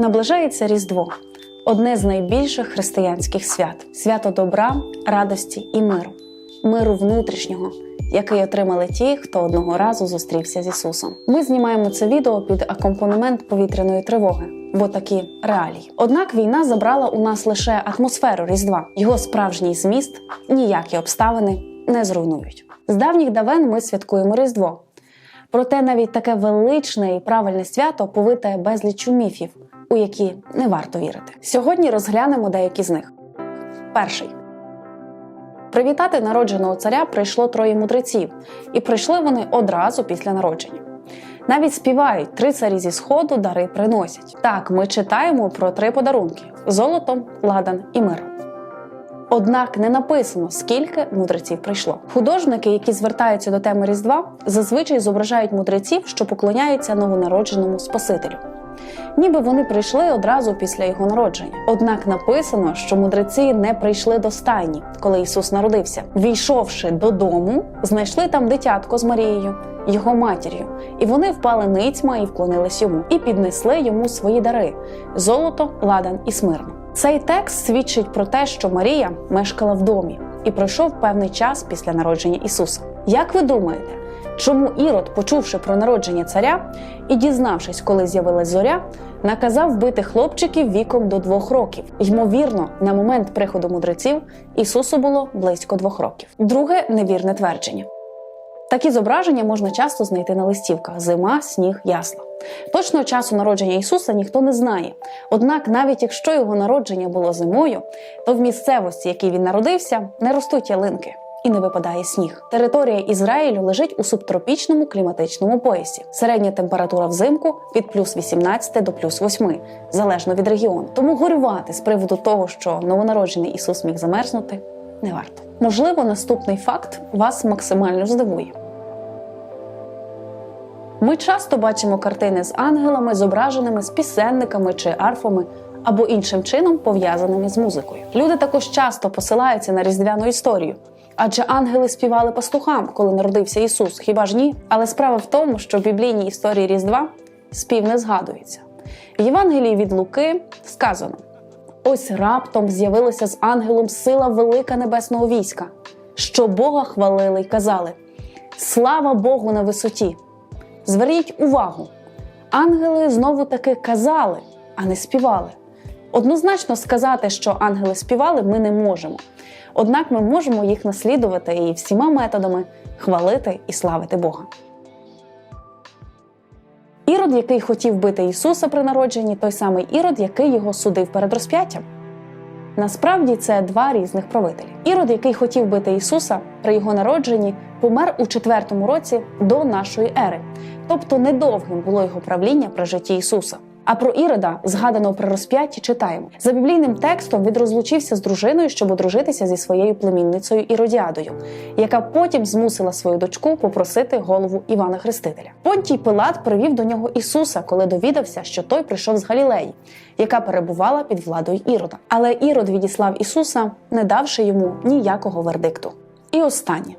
Наближається Різдво одне з найбільших християнських свят свято добра, радості і миру, миру внутрішнього, який отримали ті, хто одного разу зустрівся з Ісусом. Ми знімаємо це відео під акомпанемент повітряної тривоги, бо такі реалії. Однак війна забрала у нас лише атмосферу Різдва, його справжній зміст, ніякі обставини не зруйнують. З давніх давен ми святкуємо Різдво. Проте навіть таке величне і правильне свято повите безліччю міфів, у які не варто вірити. Сьогодні розглянемо деякі з них. Перший привітати народженого царя прийшло троє мудреців, і прийшли вони одразу після народження. Навіть співають три царі зі сходу дари приносять. Так, ми читаємо про три подарунки: золото, ладан і мир. Однак не написано, скільки мудреців прийшло. Художники, які звертаються до теми Різдва, зазвичай зображають мудреців, що поклоняються новонародженому Спасителю. Ніби вони прийшли одразу після його народження. Однак написано, що мудреці не прийшли до стайні, коли Ісус народився. Війшовши додому, знайшли там дитятко з Марією, його матір'ю, і вони впали ницьма і вклонились йому, і піднесли йому свої дари: золото, ладан і смирно. Цей текст свідчить про те, що Марія мешкала в домі і пройшов певний час після народження Ісуса. Як ви думаєте, чому Ірод, почувши про народження царя і дізнавшись, коли з'явилась зоря, наказав вбити хлопчиків віком до двох років? Ймовірно, на момент приходу мудреців Ісусу було близько двох років. Друге невірне твердження. Такі зображення можна часто знайти на листівках: зима, сніг, ясла. Точного часу народження Ісуса ніхто не знає. Однак, навіть якщо його народження було зимою, то в місцевості, в якій він народився, не ростуть ялинки і не випадає сніг. Територія Ізраїлю лежить у субтропічному кліматичному поясі. Середня температура взимку від плюс 18 до плюс 8, залежно від регіону. Тому горювати з приводу того, що новонароджений Ісус міг замерзнути, не варто. Можливо, наступний факт вас максимально здивує. Ми часто бачимо картини з ангелами, зображеними з пісенниками чи арфами або іншим чином пов'язаними з музикою. Люди також часто посилаються на різдвяну історію. Адже ангели співали пастухам, коли народився Ісус, хіба ж ні? Але справа в тому, що в біблійній історії Різдва спів не згадується. В Євангелії від Луки сказано: ось раптом з'явилася з ангелом сила велика небесного війська, що Бога хвалили й казали: Слава Богу на висоті! Зверніть увагу, ангели знову таки казали, а не співали. Однозначно сказати, що ангели співали, ми не можемо. Однак ми можемо їх наслідувати і всіма методами хвалити і славити Бога. Ірод, який хотів бити Ісуса при народженні, той самий Ірод, який його судив перед розп'яттям. Насправді це два різних правителі. Ірод, який хотів бити Ісуса при його народженні, помер у четвертому році до нашої ери, тобто недовгим було його правління при житті Ісуса. А про Ірода, згаданого при розп'ятті, читаємо за біблійним текстом. Він розлучився з дружиною, щоб одружитися зі своєю племінницею Іродіадою, яка потім змусила свою дочку попросити голову Івана Хрестителя. Понтій Пилат привів до нього Ісуса, коли довідався, що той прийшов з Галілеї, яка перебувала під владою Ірода. Але Ірод відіслав Ісуса, не давши йому ніякого вердикту. І останнє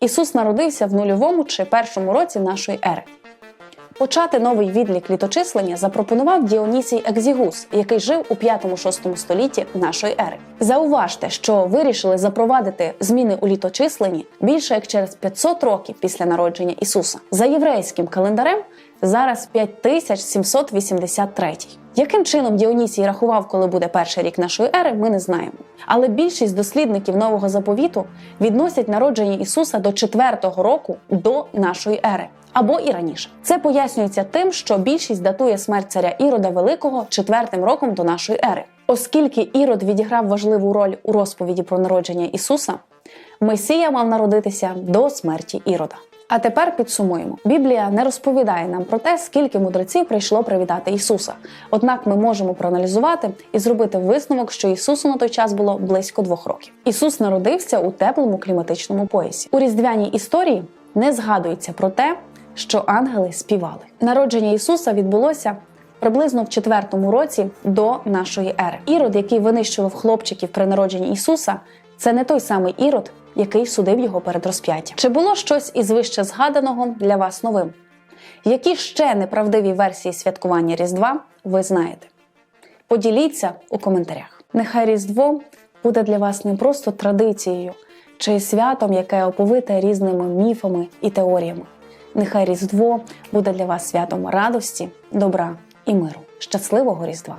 Ісус народився в нульовому чи першому році нашої ери. Почати новий відлік літочислення запропонував Діонісій Екзігус, який жив у 5-6 столітті нашої ери. Зауважте, що вирішили запровадити зміни у літочисленні більше як через 500 років після народження Ісуса. За єврейським календарем зараз 5783. Яким чином Діонісій рахував, коли буде перший рік нашої ери, ми не знаємо. Але більшість дослідників нового заповіту відносять народження Ісуса до 4-го року до нашої ери або і раніше. Це пояснюється тим, що більшість датує смерть царя Ірода Великого четвертим роком до нашої ери. Оскільки Ірод відіграв важливу роль у розповіді про народження Ісуса, Месія мав народитися до смерті Ірода. А тепер підсумуємо: Біблія не розповідає нам про те, скільки мудреців прийшло привітати Ісуса. Однак ми можемо проаналізувати і зробити висновок, що Ісусу на той час було близько двох років. Ісус народився у теплому кліматичному поясі. У різдвяній історії не згадується про те, що ангели співали. Народження Ісуса відбулося. Приблизно в четвертому році до нашої ери. Ірод, який винищував хлопчиків при народженні Ісуса, це не той самий ірод, який судив його перед розп'яттям. Чи було щось із вище згаданого для вас новим? Які ще неправдиві версії святкування Різдва ви знаєте? Поділіться у коментарях. Нехай Різдво буде для вас не просто традицією чи святом, яке оповите різними міфами і теоріями. Нехай Різдво буде для вас святом радості, добра і миру. Щасливого Різдва!